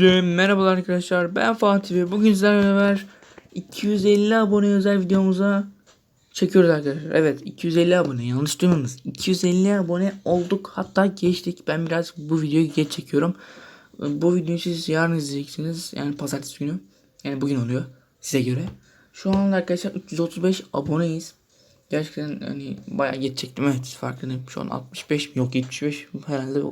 Merhabalar arkadaşlar ben Fatih ve bugün sizlerle beraber 250 abone özel videomuza çekiyoruz arkadaşlar. Evet 250 abone yanlış duymadınız. 250 abone olduk hatta geçtik. Ben biraz bu videoyu geç çekiyorum. Bu videoyu siz yarın izleyeceksiniz. Yani pazartesi günü. Yani bugün oluyor size göre. Şu anda arkadaşlar 335 aboneyiz. Gerçekten hani bayağı geç çektim evet farkındayım. Şu an 65 mi yok 75 herhalde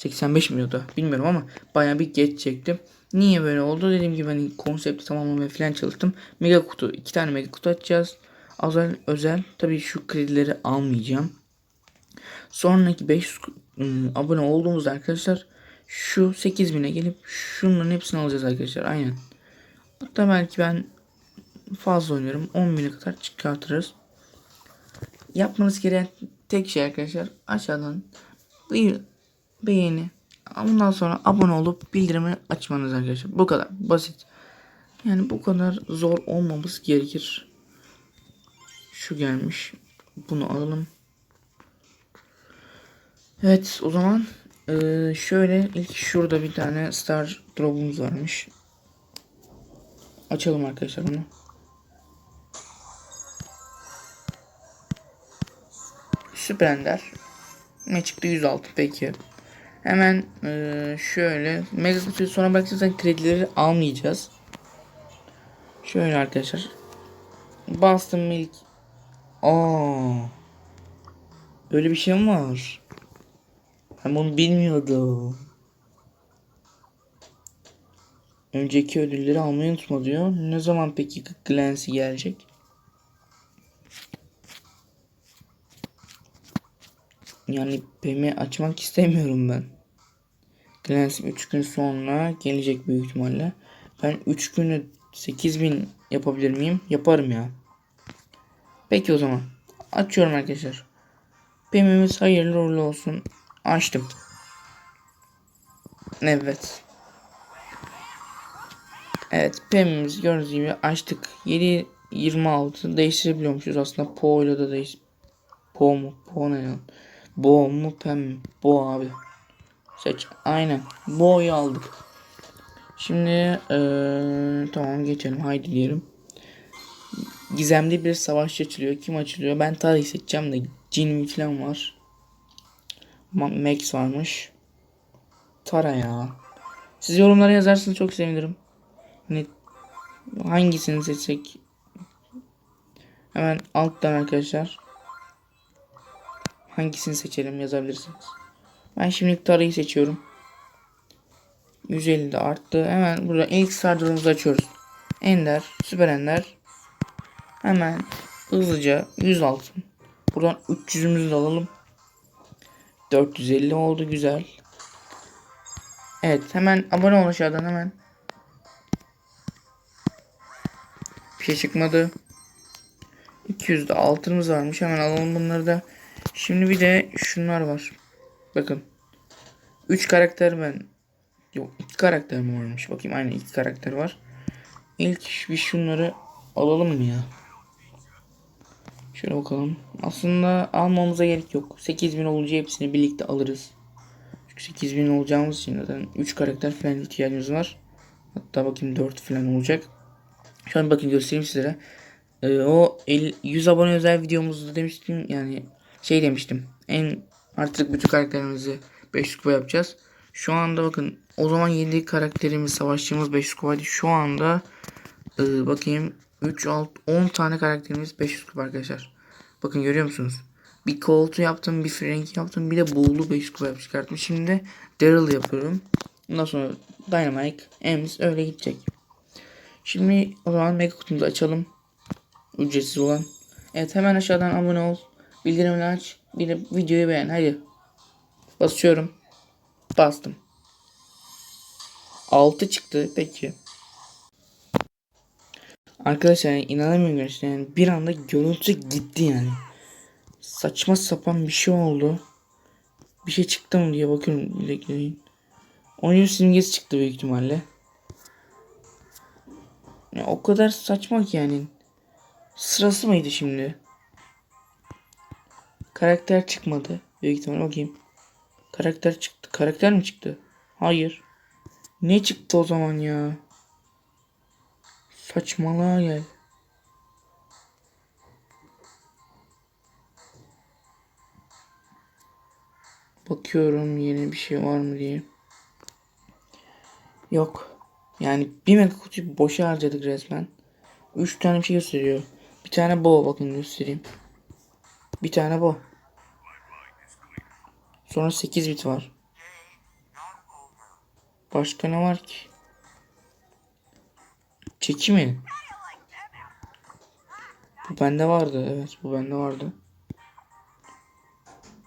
85 mi da bilmiyorum ama bayağı bir geç çektim. Niye böyle oldu? Dediğim gibi hani konsepti tamamlamaya falan çalıştım. Mega kutu iki tane mega kutu açacağız. Özel özel tabii şu kredileri almayacağım. Sonraki 500 ım, abone olduğumuzda arkadaşlar şu 8000'e gelip şunların hepsini alacağız arkadaşlar. Aynen. Hatta belki ben fazla oynuyorum. 10.000'e kadar çıkartırız. Yapmanız gereken tek şey arkadaşlar aşağıdan beğeni ondan sonra abone olup bildirimi açmanız arkadaşlar. Bu kadar basit. Yani bu kadar zor olmamız gerekir. Şu gelmiş. Bunu alalım. Evet o zaman eee, şöyle ilk şurada bir tane star drop'umuz varmış. Açalım arkadaşlar bunu. Süper Ender. Çıktı 106 peki. Hemen eee, şöyle Mega Kutu'yu sonra bırakırsak kredileri almayacağız. Şöyle arkadaşlar. Bastım ilk. Aa. Öyle bir şey mi var? Ben bunu bilmiyordum. Önceki ödülleri almayı unutma diyor. Ne zaman peki Clancy gelecek? Yani PM'i açmak istemiyorum ben. Clancy 3 gün sonra gelecek büyük ihtimalle. Ben 3 günü 8000 yapabilir miyim? Yaparım ya. Peki o zaman. Açıyorum arkadaşlar. PM'imiz hayırlı uğurlu olsun. Açtım. Evet. Evet PM'imizi gördüğünüz gibi açtık. 7 26 değiştirebiliyormuşuz aslında. Po ile de değiş. Po mu? Po ne lan? Bo mu pem? Bo abi. Seç. Aynen. Bo'yu aldık. Şimdi eee, tamam geçelim. Haydi diyelim. Gizemli bir savaşçı açılıyor. Kim açılıyor? Ben Tarık'ı seçeceğim de Jin falan var. Ma- Max varmış. Tara ya. Siz yorumlara yazarsanız çok sevinirim. Hani hangisini seçsek? Hemen alttan arkadaşlar. Hangisini seçelim yazabilirsiniz. Ben şimdi Tara'yı seçiyorum. 150 de arttı. Hemen burada ilk sardırımızı açıyoruz. Ender, Süper Ender. Hemen hızlıca 100 altın. Buradan 300'ümüzü de alalım. 450 oldu güzel. Evet hemen abone ol aşağıdan hemen. Bir şey çıkmadı. 200 de altınımız varmış. Hemen alalım bunları da. Şimdi bir de şunlar var. Bakın. 3 karakter ben. Yok 2 karakter mi varmış? Bakayım aynen 2 karakter var. İlk bir şunları alalım mı ya? Şöyle bakalım. Aslında almamıza gerek yok. 8000 olunca hepsini birlikte alırız. Çünkü 8000 olacağımız için zaten 3 karakter falan ihtiyacımız var. Hatta bakayım 4 falan olacak. Şu an bakın göstereyim sizlere. Ee, o 50, 100 abone özel videomuzda demiştim yani şey demiştim. En artık bütün karakterimizi 500 kupa yapacağız. Şu anda bakın o zaman 7 karakterimiz savaşçımız 500 kupaydı. Şu anda e, bakayım 3 6 10 tane karakterimiz 500 kupa arkadaşlar. Bakın görüyor musunuz? Bir Colt'u yaptım, bir Frank yaptım, bir de Bull'u 500 kupa çıkarttım. Şimdi Daryl yapıyorum. Ondan sonra Dynamite, Ems öyle gidecek. Şimdi o zaman mega kutumuzu açalım. Ücretsiz olan. Evet hemen aşağıdan abone ol. Bildirimini aç. Bir de videoyu beğen. Hadi. Basıyorum. Bastım. 6 çıktı. Peki. Arkadaşlar yani inanamıyorum gerçekten. Yani bir anda görüntü gitti yani. Saçma sapan bir şey oldu. Bir şey çıktı mı diye bakıyorum. Bekleyin. Oyun simgesi çıktı büyük ihtimalle. Ya o kadar saçma ki yani. Sırası mıydı şimdi? Karakter çıkmadı. Büyük ihtimalle bakayım. Karakter çıktı. Karakter mi çıktı? Hayır. Ne çıktı o zaman ya? Saçmalığa gel. Bakıyorum yeni bir şey var mı diye. Yok. Yani bir mega kutuyu boşa harcadık resmen. 3 tane bir şey gösteriyor. Bir tane bu bakın göstereyim. Bir tane bu. Sonra 8 bit var. Başka ne var ki? Çeki mi? Bu bende vardı. Evet bu bende vardı.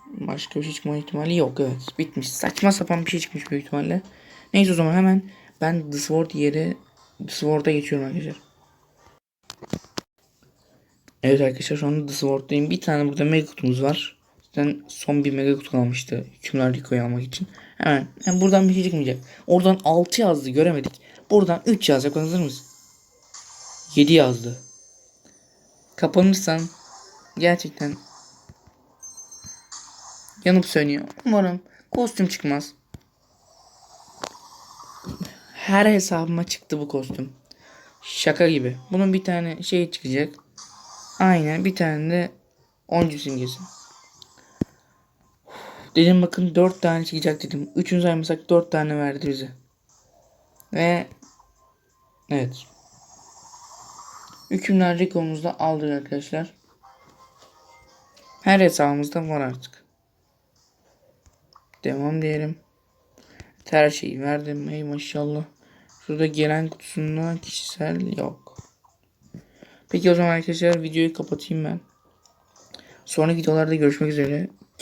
Başka bir şey çıkma ihtimali yok. Evet bitmiş. Saçma sapan bir şey çıkmış büyük ihtimalle. Neyse o zaman hemen ben The Sword yeri The Sword'a geçiyorum arkadaşlar. Evet arkadaşlar şu anda The Sword'dayım. Bir tane burada mega kutumuz var. Zaten son bir mega kutu kalmıştı. Hükümler Rico'yu almak için. Hemen yani buradan bir şey çıkmayacak. Oradan 6 yazdı göremedik. Buradan 3 yazacak. Hazır mısın? 7 yazdı. Kapanırsan gerçekten yanıp sönüyor. Umarım kostüm çıkmaz. Her hesabıma çıktı bu kostüm. Şaka gibi. Bunun bir tane şey çıkacak. Aynen bir tane de oyuncu simgesi. Dedim bakın 4 tane çıkacak dedim. Üçünü saymasak 4 tane verdi bize. Ve evet. Hükümler Rico'muzda aldık arkadaşlar. Her hesabımızda var artık. Devam diyelim. Her şeyi verdim. Ey maşallah. Şurada gelen kutusunda kişisel yok. Peki o zaman arkadaşlar videoyu kapatayım ben. Sonraki videolarda görüşmek üzere.